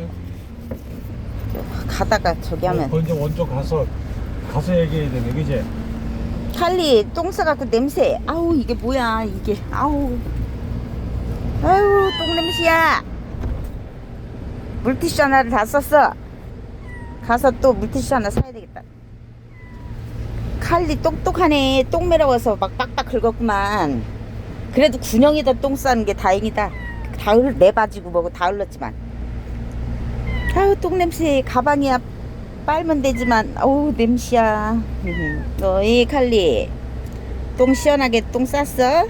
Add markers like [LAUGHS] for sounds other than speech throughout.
얘기할까요? 가다가 저기 하면 먼저 원조 가서 가서 얘기해야 되네, 그지? 칼리 똥 싸갖고 냄새. 아우 이게 뭐야 이게. 아우. 아우 똥 냄새야. 물티슈 하나를 다 썼어. 가서 또 물티슈 하나 사야 되겠다. 칼리 똑똑하네. 똥 매러워서 막 빡빡 긁었구만. 그래도 군형이다 똥 싸는 게 다행이다. 다 흘, 내 바지고 뭐고 다 흘렀지만 아우 똥 냄새 가방이야 빨면 되지만 어우 냄새야 너희 칼리 똥 시원하게 똥 쌌어?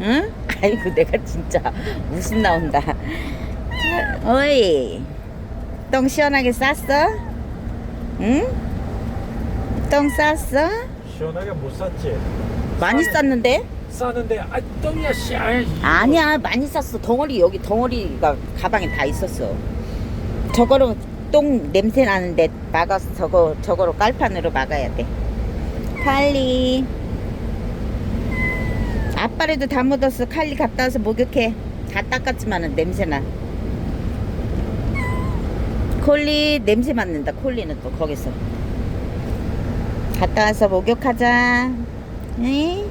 응? [LAUGHS] 아이고 내가 진짜 웃음 나온다 어이 똥 시원하게 쌌어? 응? 똥 쌌어? 시원하게 못 쌌지? 많이 쌌는데? 싸는데 아 똥이야 씨. 아이, 아니야 많이 쌌어 덩어리 여기 덩어리가 가방에 다 있었어 저거로 똥 냄새 나는데 막아서 저거 저거로 깔판으로 막아야 돼. 칼리. 아빠래도 다 묻었어. 칼리 갔다 와서 목욕해. 다 닦았지만은 냄새나. 콜리 냄새 맡는다. 콜리는 또 거기서. 갔다 와서 목욕하자. 응?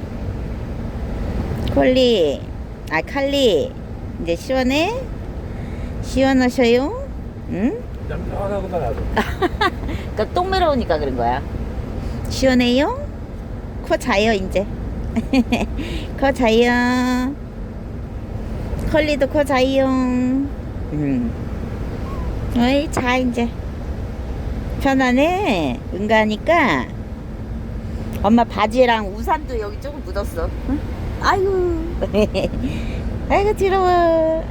콜리. 아 칼리. 이제 시원해? 시원하셔요? 응? 얌전하구나 나도. [LAUGHS] 그러니까 똥 매러우니까 그런 거야. 시원해요? 코 자요 이제. [LAUGHS] 코 자요. 컬리도 코 자요. 음. 어이 자 이제. 편하네 응가하니까. 엄마 바지랑 우산도 여기 조금 묻었어. 응? 아이고 [LAUGHS] 아이고 더러워.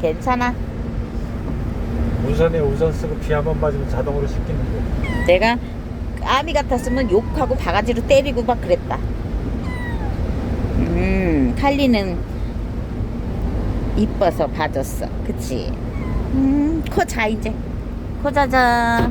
괜찮아 우산에 우산 쓰고 비 한 번 맞으면 자동으로 씻기는 거. 내가 아미 같았으면 욕하고 바가지로 때리고 막 그랬다. 음, 칼리는 이뻐서 봐줬어. 그치? 음, 코 자, 이제. 코 자자.